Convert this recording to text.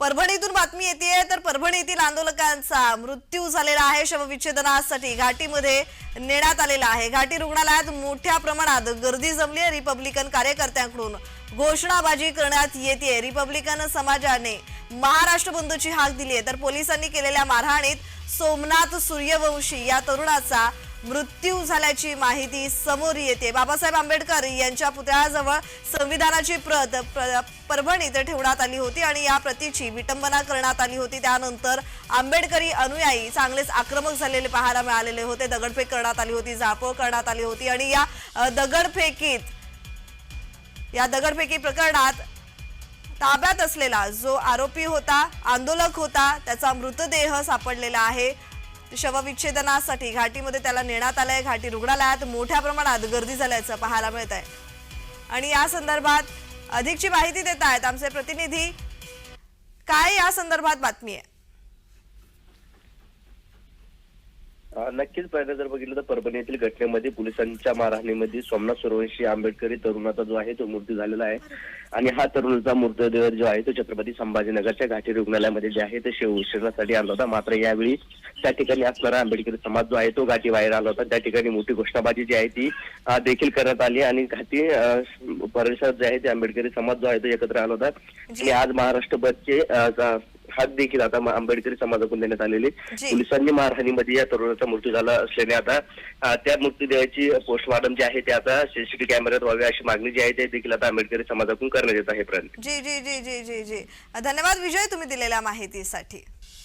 परभणीतून बातमी येते तर परभणीतील आंदोलकांचा मृत्यू झालेला आहे. शवविच्छेदनासाठी घाटीमध्ये नेण्यात आलेला आहे. घाटी रुग्णालयात मोठ्या प्रमाणात गर्दी जमली आहे. रिपब्लिकन कार्यकर्त्यांकडून घोषणाबाजी करण्यात येते रिपब्लिकन समाजाने महाराष्ट्र बंधूची हाक दिली आहे तर पोलिसांनी केलेल्या मारहाणीत सोमनाथ सूर्यवंशी या तरुणाचा मृत्यू झाल्याची माहिती समोर येते. बाबासाहेब आंबेडकर यांच्या पुतळ्याजवळ संविधानाची प्रत परभणीत ठेवण्यात आली होती आणि या प्रतीची विटंबना करण्यात आली होती. त्यानंतर आंबेडकरी अनुयायी चांगलेच आक्रमक झालेले पाहायला मिळालेले होते. दगडफेक करण्यात आली होती जाळपोळ करण्यात आली होती आणि या दगडफेकीत या दगडफेकी प्रकरणात ताब्यात असलेला जो आरोपी होता आंदोलक होता त्याचा मृतदेह सापडलेला आहे. शवविच्छेदनासाठी घाटीमध्ये त्याला नेण्यात आलंय. घाटी रुग्णालयात मोठ्या प्रमाणात गर्दी झाल्याचं पाहायला मिळत आहे आणि या संदर्भात अधिकची माहिती देत आहेत आमचे प्रतिनिधी. काय या संदर्भात बातमी आहे? नक्कीच पहिलं जर बघितलं तर परभणी येथील घटनेमध्ये पोलिसांच्या मारहाणीमध्ये सोमनाथ सूर्यवंशी आंबेडकरी तरुणाचा जो आहे तो मृत्यू झालेला आहे. आणि हा तरुणाचा मृतदेह जो आहे तो छत्रपती संभाजीनगरच्या घाटी रुग्णालयामध्ये जे आहे ते शिवशेनासाठी आणला होता. मात्र यावेळी त्या ठिकाणी असणारा आंबेडकरी समाज जो आहे तो घाटी बाहेर आला होता. त्या ठिकाणी मोठी घोषणाबाजी जी आहे ती देखील करण्यात आली आणि घाटी परिसरात जे आहे ते आंबेडकरी समाज जो आहे तो एकत्र आला होता. आणि आज महाराष्ट्र बसचे अ, चा- हात देखील आता आंबेडकरी समाजाकडून देण्यात आलेले. पोलिसांनी मारहाणीमध्ये या तरुणाचा मृत्यू झाला असल्याने आता त्या मृत्यूदेहाची पोस्टमॉर्टम जे आहे ते आता सीसीटीव्ही कॅमेऱ्यात व्हावे अशी मागणी जी आहे ते देखील आता आंबेडकरी समाजाकडून करण्यात येत आहे जी जी जी जी जी जी. धन्यवाद विजय तुम्ही दिलेल्या माहितीसाठी.